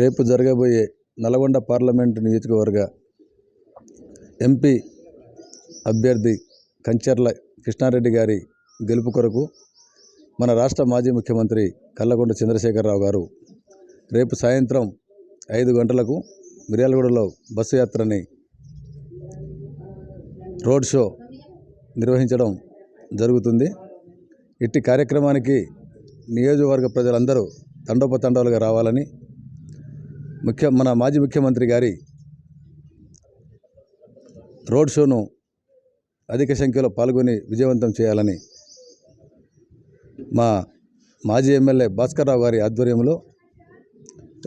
రేపు జరగబోయే నల్గొండ పార్లమెంటు నియోజకవర్గ ఎంపీ అభ్యర్థి కంచర్ల కృష్ణారెడ్డి గారి గెలుపు కొరకు మన రాష్ట్ర మాజీ ముఖ్యమంత్రి కల్లకొండ చంద్రశేఖరరావు గారు రేపు సాయంత్రం ఐదు గంటలకు మిర్యాలగూడలో బస్సు యాత్రని రోడ్ షో నిర్వహించడం జరుగుతుంది. ఇట్టి కార్యక్రమానికి నియోజకవర్గ ప్రజలందరూ తండోపతండాలుగా రావాలని ముఖ్య మన మాజీ ముఖ్యమంత్రి గారి రోడ్ షోను అధిక సంఖ్యలో పాల్గొని విజయవంతం చేయాలని మా మాజీ ఎమ్మెల్యే భాస్కర్రావు గారి ఆధ్వర్యంలో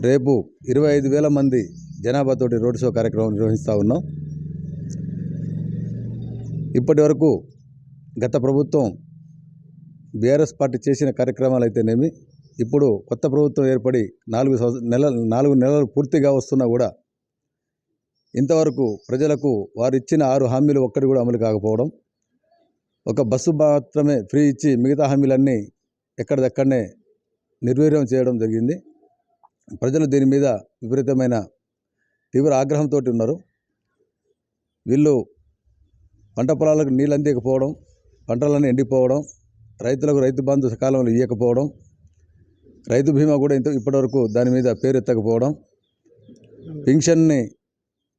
రేపు ఇరవై ఐదు వేల మంది జనాభాతోటి రోడ్ షో కార్యక్రమం నిర్వహిస్తూ ఉన్నాం. ఇప్పటి వరకు గత ప్రభుత్వం బీఆర్ఎస్ పార్టీ చేసిన కార్యక్రమాలు అయితేనేమి ఇప్పుడు కొత్త ప్రభుత్వం ఏర్పడి నాలుగు నెల నాలుగు నెలలు పూర్తిగా వస్తున్నా కూడా ఇంతవరకు ప్రజలకు వారు ఇచ్చిన ఆరు హామీలు ఒక్కటి కూడా అమలు కాకపోవడం ఒక బస్సు మాత్రమే ఫ్రీ ఇచ్చి మిగతా హామీలన్నీ ఎక్కడిదక్కడనే నిర్వీర్యం చేయడం జరిగింది. ప్రజలు దీని మీద విపరీతమైన తీవ్ర ఆగ్రహంతో ఉన్నారు. వీళ్ళు పంట పొలాలకు నీళ్ళు అందించకపోవడం పంటలన్నీ ఎండిపోవడం రైతులకు రైతు బంధు సకాలంలో ఇవ్వకపోవడం రైతు బీమా కూడా ఇంత ఇప్పటివరకు దాని మీద పేరు ఎత్తకపోవడం పెన్షన్ని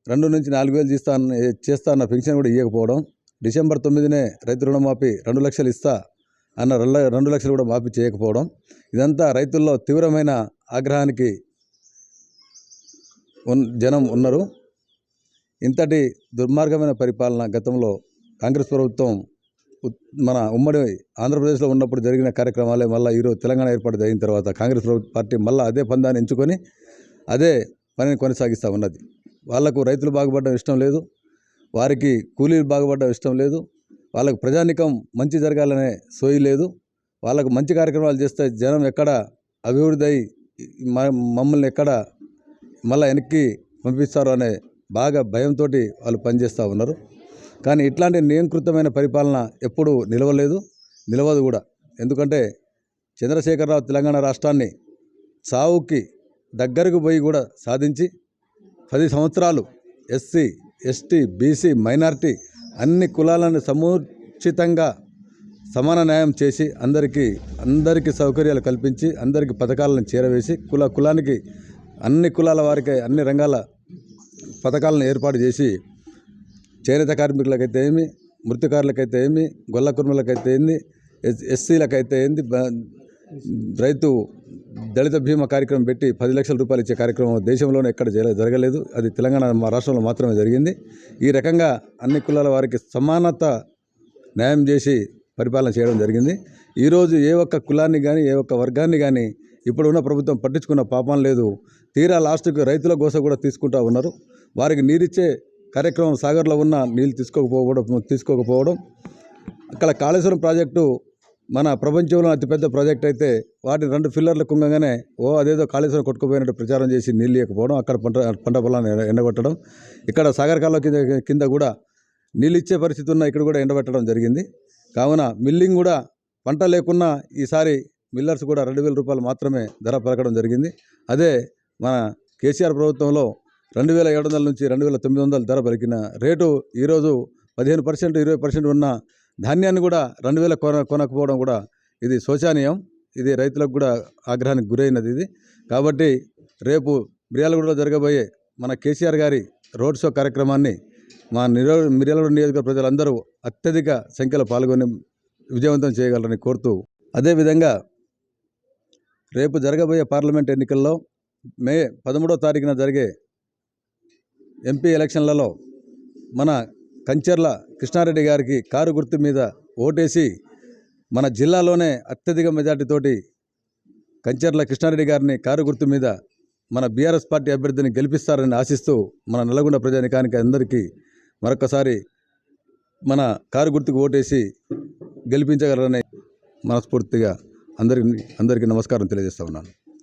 రెండు నుంచి నాలుగు వేలు చేస్తా అన్న చేస్తా అన్న పెన్షన్ కూడా ఇవ్వకపోవడం డిసెంబర్ తొమ్మిదినే రైతు రుణమాఫీ రెండు లక్షలు ఇస్తా అన్న రెండు లక్షలు కూడా మాఫీ చేయకపోవడం ఇదంతా రైతుల్లో తీవ్రమైన ఆగ్రహానికి ఉన్ జనం ఉన్నారు. ఇంతటి దుర్మార్గమైన పరిపాలన గతంలో కాంగ్రెస్ ప్రభుత్వం మన ఉమ్మడి ఆంధ్రప్రదేశ్లో ఉన్నప్పుడు జరిగిన కార్యక్రమాలే మళ్ళీ ఈరోజు తెలంగాణ ఏర్పాటు అయిన తర్వాత కాంగ్రెస్ ప్రభుత్వ పార్టీ మళ్ళీ అదే పందాన్ని ఎంచుకొని అదే పనిని కొనసాగిస్తూ ఉన్నది. వాళ్ళకు రైతులు బాగుపడడం ఇష్టం లేదు వారికి కూలీలు బాగుపడడం ఇష్టం లేదు వాళ్ళకు ప్రజానికం మంచి జరగాలనే సోయి లేదు వాళ్ళకు మంచి కార్యక్రమాలు చేస్తే జనం ఎక్కడ అభివృద్ధి అయి మ- మమ్మల్ని ఎక్కడ మళ్ళీ వెనక్కి పంపిస్తారు అనే బాగా భయంతో వాళ్ళు పనిచేస్తూ ఉన్నారు. కానీ ఇట్లాంటి నియంకృతమైన పరిపాలన ఎప్పుడూ నిలవలేదు నిలవదు కూడా. ఎందుకంటే చంద్రశేఖరరావు తెలంగాణ రాష్ట్రాన్ని సావుకి దగ్గరకు పోయి కూడా సాధించి పది సంవత్సరాలు ఎస్సీ ఎస్టీ బీసీ మైనారిటీ అన్ని కులాలను సముచితంగా సమాన న్యాయం చేసి అందరికీ అందరికీ సౌకర్యాలు కల్పించి అందరికీ పథకాలను చేరవేసి కుల కులానికి అన్ని కులాల వారికి అన్ని రంగాల పథకాలను ఏర్పాటు చేసి చేనేత కార్మికులకైతే ఏమి మృతికారులకైతే ఏమి గొల్ల కుర్మలకైతే ఏంది ఎస్ ఎస్సీలకైతే ఏంది రైతు దళిత బీమా కార్యక్రమం పెట్టి పది లక్షల రూపాయలు ఇచ్చే కార్యక్రమం దేశంలోనే ఎక్కడ జరగలేదు. అది తెలంగాణ మా రాష్ట్రంలో మాత్రమే జరిగింది. ఈ రకంగా అన్ని కులాల వారికి సమానత న్యాయం చేసి పరిపాలన చేయడం జరిగింది. ఈరోజు ఏ ఒక్క కులాన్ని కానీ ఏ ఒక్క వర్గాన్ని కానీ ఇప్పుడున్న ప్రభుత్వం పట్టించుకున్న పాపం లేదు. తీరా లాస్ట్కి రైతుల గోస కూడా తీసుకుంటా ఉన్నారు. వారికి నీరిచ్చే కార్యక్రమం సాగర్లో ఉన్న నీళ్ళు తీసుకోకపోవడం తీసుకోకపోవడం. అక్కడ కాళేశ్వరం ప్రాజెక్టు మన ప్రపంచంలో అతిపెద్ద ప్రాజెక్ట్ అయితే వాటిని రెండు ఫిల్లర్లు కుంగగానే ఓ అదేదో కాళేశ్వరం కొట్టుకుపోయినట్టు ప్రచారం చేసి నీళ్ళు ఇవ్వకపోవడం అక్కడ పంట పంట పొలాన్ని ఎండగొట్టడం. ఇక్కడ సాగర్ కాలువ కింద కింద కూడా నీళ్ళు ఇచ్చే పరిస్థితి ఉన్న ఇక్కడ కూడా ఎండబెట్టడం జరిగింది. కావున మిల్లింగ్ కూడా పంట లేకున్నా ఈసారి మిల్లర్స్ కూడా రెండు వేల రూపాయలు మాత్రమే ధర పలకడం జరిగింది. అదే మన కేసీఆర్ ప్రభుత్వంలో రెండు వేల ఏడు వందల నుంచి రెండు వేల తొమ్మిది వందల ధర పలికిన రేటు ఈరోజు పదిహేను పర్సెంట్ ఇరవై పర్సెంట్ ఉన్న ధాన్యాన్ని కూడా రెండు వేల కొన కొనకపోవడం కూడా ఇది శోచనీయం. ఇది రైతులకు కూడా ఆగ్రహానికి గురైనది ఇది. కాబట్టి రేపు మిర్యాలగూడలో జరగబోయే మన కేసీఆర్ గారి రోడ్ షో కార్యక్రమాన్ని మా నిరో మిర్యాలగూడ నియోజకవర్గ ప్రజలందరూ అత్యధిక సంఖ్యలో పాల్గొని విజయవంతం చేయగలరని కోరుతూ అదేవిధంగా రేపు జరగబోయే పార్లమెంట్ ఎన్నికల్లో మే పదమూడో తారీఖున జరిగే ఎంపీ ఎలక్షన్లలో మన కంచెర్ల కృష్ణారెడ్డి గారికి కారు గుర్తు మీద ఓటేసి మన జిల్లాలోనే అత్యధిక మెజార్టీతోటి కంచెర్ల కృష్ణారెడ్డి గారిని కారు గుర్తు మీద మన బీఆర్ఎస్ పార్టీ అభ్యర్థిని గెలిపిస్తారని ఆశిస్తూ మన నల్లగొండ ప్రజానికానికి అందరికీ మరొకసారి మన కారు గుర్తుకు ఓటేసి గెలిపించగలరని మనస్ఫూర్తిగా అందరికీ అందరికీ నమస్కారం తెలియజేస్తా ఉన్నాను.